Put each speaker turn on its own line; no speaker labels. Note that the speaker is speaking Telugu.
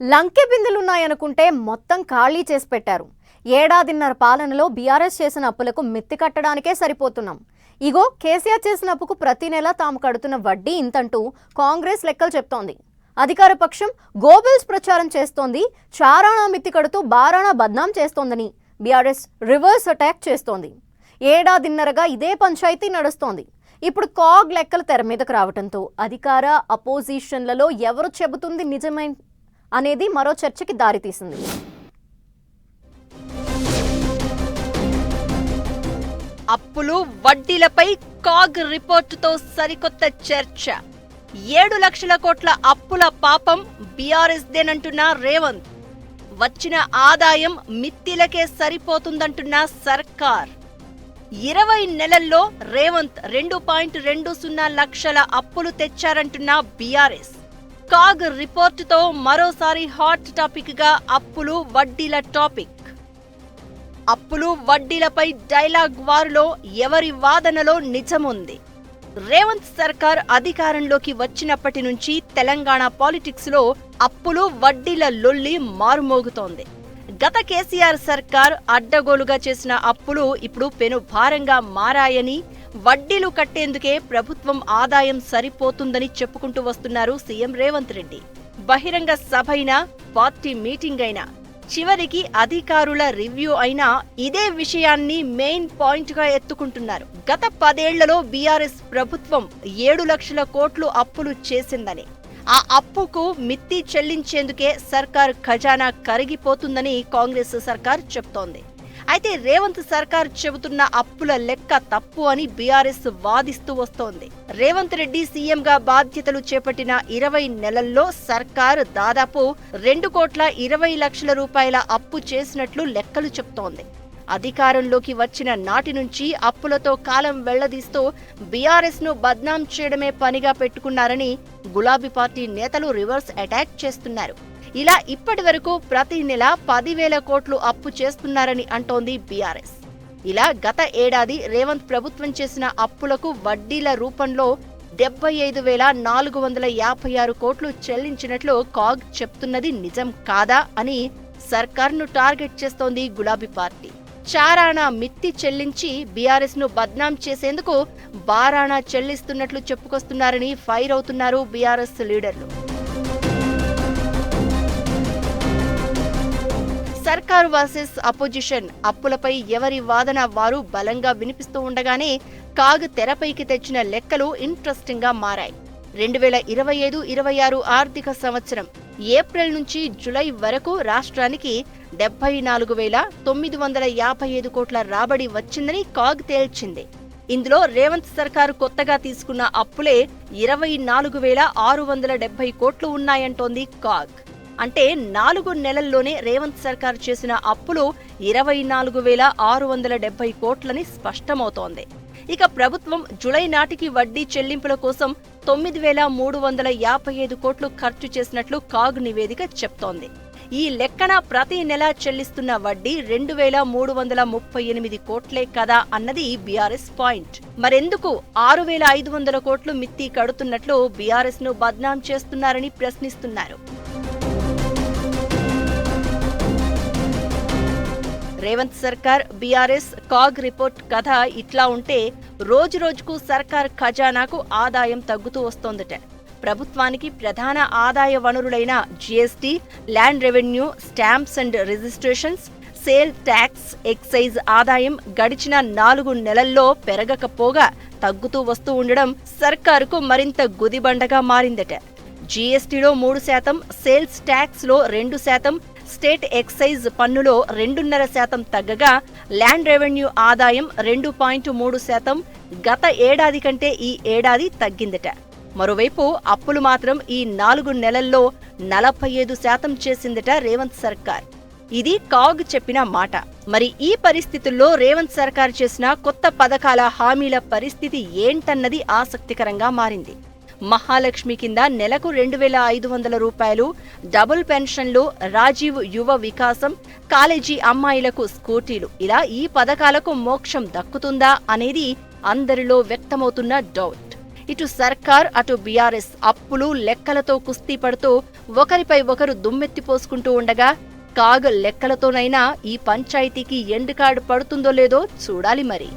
లంకె బిందులున్నాయనుకుంటే మొత్తం ఖాళీ చేసి పెట్టారు. ఏడాదిన్నర పాలనలో బీఆర్ఎస్ చేసిన అప్పులకు మిత్తి కట్టడానికే సరిపోతున్నాం. ఇగో కేసీఆర్ చేసిన అప్పుకు ప్రతి నెల తాము కడుతున్న వడ్డీ ఇంతంటూ కాంగ్రెస్ లెక్కలు చెప్తోంది. అధికార పక్షం గోబెల్స్ ప్రచారం చేస్తోంది చారాణా మిత్తి కడుతూ బారాణా బద్నాం చేస్తోందని బీఆర్ఎస్ రివర్స్ అటాక్ చేస్తోంది. ఏడాదిన్నరగా ఇదే పంచాయతీ నడుస్తోంది. ఇప్పుడు కాగ్ లెక్కలు తెర మీదకు రావడంతో అధికార అపోజిషన్లలో ఎవరు చెబుతుంది నిజమైన అనేది మరో చర్చకి దారితీసింది.
అప్పులు వడ్డీలపై కాగ్ రిపోర్టుతో సరికొత్త చర్చ. ఏడు లక్షల కోట్ల అప్పుల పాపం బీఆర్ఎస్ దేనంటున్న రేవంత్. వచ్చిన ఆదాయం మిత్తిలకే సరిపోతుందంటున్న సర్కార్. ఇరవై నెలల్లో రేవంత్ రెండు పాయింట్ రెండు సున్నా లక్షల అప్పులు తెచ్చారంటున్న బీఆర్ఎస్. కాగ్ రిపోర్టుతో మరోసారి హాట్ టాపిక్గా అప్పులు వడ్డీల టాపిక్. అప్పులు వడ్డీలపై డైలాగ్ వారులో ఎవరి వాదనలో నిజముంది? రేవంత్ సర్కార్ అధికారంలోకి వచ్చినప్పటి నుంచి తెలంగాణ పాలిటిక్స్లో అప్పులు వడ్డీల లొల్లి మారుమోగుతోంది. గత కేసీఆర్ సర్కార్ అడ్డగోలుగా చేసిన అప్పులు ఇప్పుడు పెను భారంగా మారాయని వడ్డీలు కట్టేందుకే ప్రభుత్వం ఆదాయం సరిపోతుందని చెప్పుకుంటూ వస్తున్నారు సీఎం రేవంత్ రెడ్డి. బహిరంగ సభ అయినా పార్టీ మీటింగ్ అయినా చివరికి అధికారుల రివ్యూ అయినా ఇదే విషయాన్ని మెయిన్ పాయింట్గా ఎత్తుకుంటున్నారు. గత పదేళ్ళలో బీఆర్ఎస్ ప్రభుత్వం ఏడు లక్షల కోట్లు అప్పులు చేసిందని ఆ అప్పుకు మిత్తి చెల్లించేందుకే సర్కార్ ఖజానా కరిగిపోతుందని కాంగ్రెస్ సర్కార్ చెప్తోంది. అయితే రేవంత్ సర్కార్ చెబుతున్న అప్పుల లెక్క తప్పు అని బీఆర్ఎస్ వాదిస్తూ వస్తోంది. రేవంత్ రెడ్డి సీఎంగా బాధ్యతలు చేపట్టిన ఇరవై నెలల్లో సర్కార్ దాదాపు రెండు కోట్ల ఇరవై లక్షల రూపాయల అప్పు చేసినట్లు లెక్కలు చెప్తోంది. అధికారంలోకి వచ్చిన నాటి నుంచి అప్పులతో కాలం వెళ్ళదీస్తూ బీఆర్ఎస్ను బద్నాం చేయడమే పనిగా పెట్టుకున్నారని గులాబీ పార్టీ నేతలు రివర్స్ అటాక్ చేస్తున్నారు. ఇలా ఇప్పటి వరకు ప్రతి నెల పదివేల కోట్లు అప్పు చేస్తున్నారని అంటోంది బీఆర్ఎస్. ఇలా గత ఏడాది రేవంత్ ప్రభుత్వం చేసిన అప్పులకు వడ్డీల రూపంలో డెబ్బై ఐదు వేల నాలుగు వందల యాభై ఆరు కోట్లు చెల్లించినట్లు కాగ్ చెప్తున్నది నిజం కాదా అని సర్కార్ను టార్గెట్ చేస్తోంది గులాబీ పార్టీ. చారాణా మిత్తి చెల్లించి బీఆర్ఎస్ను బద్నాం చేసేందుకు బారాణా చెల్లిస్తున్నట్లు చెప్పుకొస్తున్నారని ఫైర్ అవుతున్నారు బీఆర్ఎస్ లీడర్లు. సర్కార్ వర్సెస్ అపోజిషన్. అప్పులపై ఎవరి వాదన వారు బలంగా వినిపిస్తూ ఉండగానే కాగ్ తెరపైకి తెచ్చిన లెక్కలు ఇంట్రెస్టింగ్గా మారాయి. రెండు వేల ఇరవై ఐదు ఇరవై ఆరు ఆర్థిక సంవత్సరం. ఏప్రిల్ నుంచి జులై వరకు రాష్ట్రానికి డెబ్బై నాలుగు వేల తొమ్మిది వందల యాభై ఐదు కోట్ల రాబడి వచ్చిందని కాగ్ తేల్చింది. ఇందులో రేవంత్ సర్కారు కొత్తగా తీసుకున్న అప్పులే ఇరవై నాలుగు వేల ఆరు వందల డెబ్బై కోట్లు ఉన్నాయంటోంది కాగ్. అంటే నాలుగు నెలల్లోనే రేవంత్ సర్కార్ చేసిన అప్పులు ఇరవై నాలుగు వేల ఆరు వందల డెబ్బై కోట్లని స్పష్టమవుతోంది. ఇక ప్రభుత్వం జులై నాటికి వడ్డీ చెల్లింపుల కోసం తొమ్మిది వేల మూడు వందల యాభై ఐదు కోట్లు ఖర్చు చేసినట్లు కాగ్ నివేదిక చెప్తోంది. ఈ లెక్కన ప్రతి నెల చెల్లిస్తున్న వడ్డీ రెండు వేల మూడు వందల ముప్పై ఎనిమిది కోట్లే కదా అన్నది బీఆర్ఎస్ పాయింట్. మరెందుకు ఆరు వేల ఐదు వందల కోట్లు మిత్తి కడుతున్నట్లు బీఆర్ఎస్ను బద్నాం చేస్తున్నారని ప్రశ్నిస్తున్నారు. రేవంత్ సర్కార్ బీఆర్ఎస్ కాగ్ రిపోర్ట్ కథ ఇట్లా ఉంటే రోజు రోజుకు సర్కార్ ఖజానాకు ఆదాయం తగ్గుతూ వస్తోందట. ప్రభుత్వానికి ప్రధాన ఆదాయ వనరులైన GST land revenue stamps and registrations sale tax excise ఆదాయం గడిచిన నాలుగు నెలల్లో పెరగకపోగా తగ్గుతూ వస్తూ ఉండడం సర్కారుకు మరింత గుదిబండగా మారిందట. జీఎస్టీలో మూడు శాతం సేల్స్ ట్యాక్స్లో రెండు శాతం స్టేట్ ఎక్సైజ్ పన్నులో రెండున్నర శాతం తగ్గగా ల్యాండ్ రెవెన్యూ ఆదాయం రెండు పాయింట్ మూడు శాతం గత ఏడాది కంటే ఈ ఏడాది తగ్గిందట. మరోవైపు అప్పులు మాత్రం ఈ నాలుగు నెలల్లో నలభై ఐదు శాతం చేసిందట రేవంత్ సర్కార్. ఇది కాగ్ చెప్పిన మాట. మరి ఈ పరిస్థితుల్లో రేవంత్ సర్కార్ చేసిన కొత్త పథకాల హామీల పరిస్థితి ఏంటన్నది ఆసక్తికరంగా మారింది. మహాలక్ష్మి కింద నెలకు రెండు వేల ఐదు వందల రూపాయలు డబుల్ పెన్షన్లు రాజీవ్ యువ వికాసం కాలేజీ అమ్మాయిలకు స్కూటీలు. ఇలా ఈ పథకాలకు మోక్షం దక్కుతుందా అనేది అందరిలో వ్యక్తమవుతున్న డౌట్. ఇటు సర్కార్ అటు బీఆర్ఎస్ అప్పులు లెక్కలతో కుస్తీ పడుతూ ఒకరిపై ఒకరు దుమ్మెత్తిపోసుకుంటూ ఉండగా కాగ్ లెక్కలతోనైనా ఈ పంచాయతీకి ఎండ్ కార్డు పడుతుందో లేదో చూడాలి మరి.